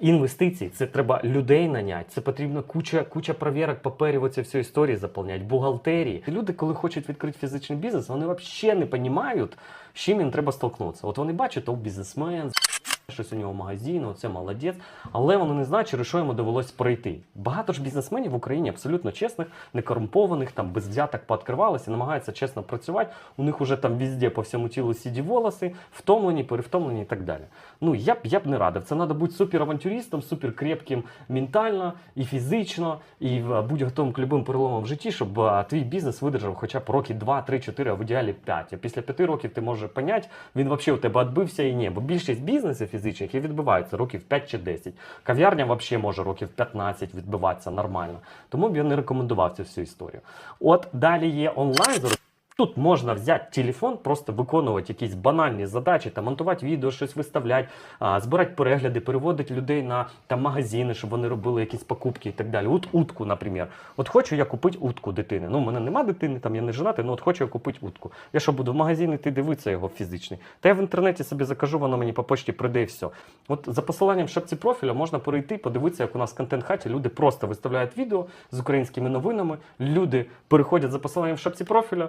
Інвестиції, це треба людей наняти, це потрібно куча, куча провірок, паперів, оці всю історії заповняти, бухгалтерії. Люди, коли хочуть відкрити фізичний бізнес, вони взагалі не розуміють, з чим їм треба столкнутися. От вони бачать, то бізнесмен, щось у нього магазин, це молодець, але вони не знають, через що йому довелось пройти. Багато ж бізнесменів в Україні абсолютно чесних, некорумпованих, там без взяток пооткривалися, намагаються чесно працювати. У них уже там везде по всьому тілу сіді волоси, втомлені, перевтомлені і так далі. Ну я б я б не радив. Це треба бути суперавантюристом, суперкрепким ментально і фізично, і будь готовим к любим переломам в житті, щоб твій бізнес видержав хоча б роки 2, 3, 4, а в ідеалі 5. А після 5 років ти можеш поняти, він взагалі у тебе відбився і ні. Бо більшість бізнесів фізичних і відбиваються років 5 чи 10. Кав'ярня взагалі може років 15 відбиватися нормально. Тому б я не рекомендував цю всю історію. От далі є онлайн. Тут можна взяти телефон, просто виконувати якісь банальні задачі, там монтувати відео, щось виставляти, збирати перегляди, переводити людей на там магазини, щоб вони робили якісь покупки і так далі. От утку, наприклад. От хочу я купити утку дитини. Ну, у мене нема дитини, там я не женатий, ну от хочу я купити утку. Я що буду в магазин іти дивитися його фізичний. Та я в інтернеті собі закажу, воно мені по почті прийде і все. От за посиланням в шапці профіля можна перейти, подивитися, як у нас в контент-хаті люди просто виставляють відео з українськими новинами. Люди переходять за посиланням в шапці профіля,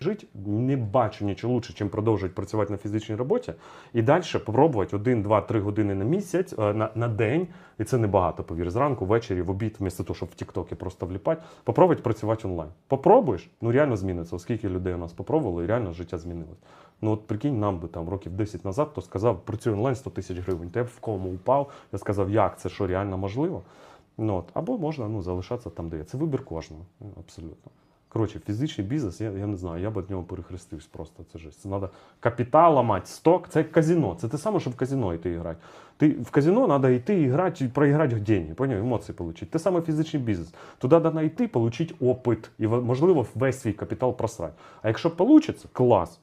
Жити не бачу нічого лучше, ніж продовжувати працювати на фізичній роботі і далі спробувати 1, 2, 3 години на місяць е, на, на день, і це небагато, повір, зранку, ввечері, в обід, вмісто того, щоб в Тіктокі просто вліпати, попробувати працювати онлайн. Попробуєш, ну реально зміниться. Оскільки людей у нас попробувало, і реально життя змінилось. Ну от прикинь, нам би там років 10 назад, хто сказав, працюй онлайн 100 тисяч гривень. Та б в кому упав, я сказав, як це що реально можливо. Ну, от. Або можна ну, залишатися там, де є. Це вибір кожного. Абсолютно. Коротше, фізичний бізнес, я, я не знаю, я б від нього перехрестився просто. Це жесть. Це треба капітал ламати, сток. Це як казино. Це те саме, що в казино йти грати. Ти в казино треба йти і грати, проіграти деньги, поняв? емоції отримати. Те саме фізичний бізнес. Туди треба йти, отримати опит і, можливо, весь свій капітал просрати. А якщо вийде, клас.